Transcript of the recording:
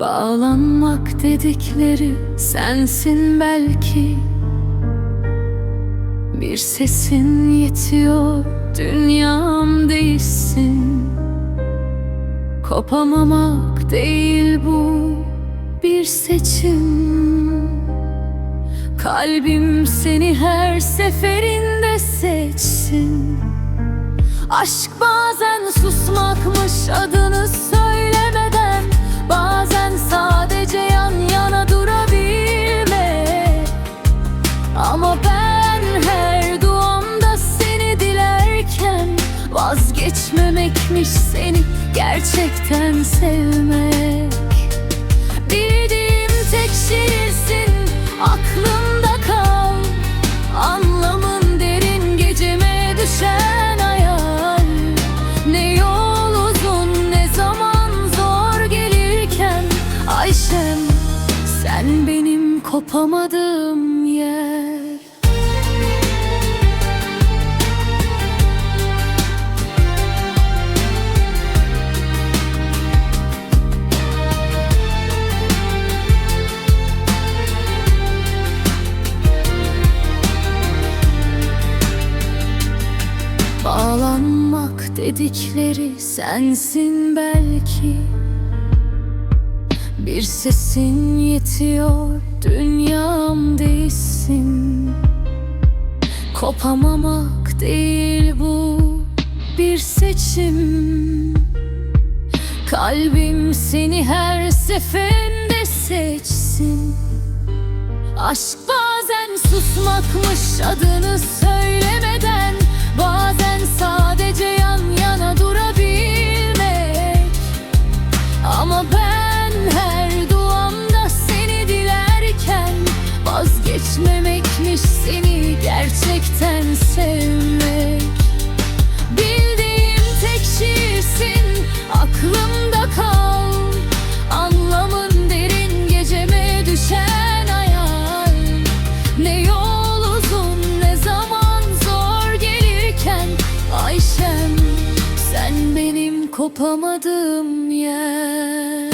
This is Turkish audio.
Bağlanmak dedikleri sensin belki. Bir sesin yetiyor dünyam değilsin. Kopamamak değil bu bir seçim. Kalbim seni her seferinde seçsin. Aşk bazen susmakmış adını Vazgeçmemekmiş seni gerçekten sevmek. Bildiğim tek şiirsin aklımda kal. Anlamın derin geceme düşen hayal. Ne yol uzun ne zaman zor gelirken. Ayşem sen benim kopamadığım dedikleri sensin belki. Bir sesin yetiyor dünyam değilsin. Kopamamak değil bu bir seçim. Kalbim seni her seferinde seçsin. Aşk bazen susmakmış adını söylemeden kopamadığım yer.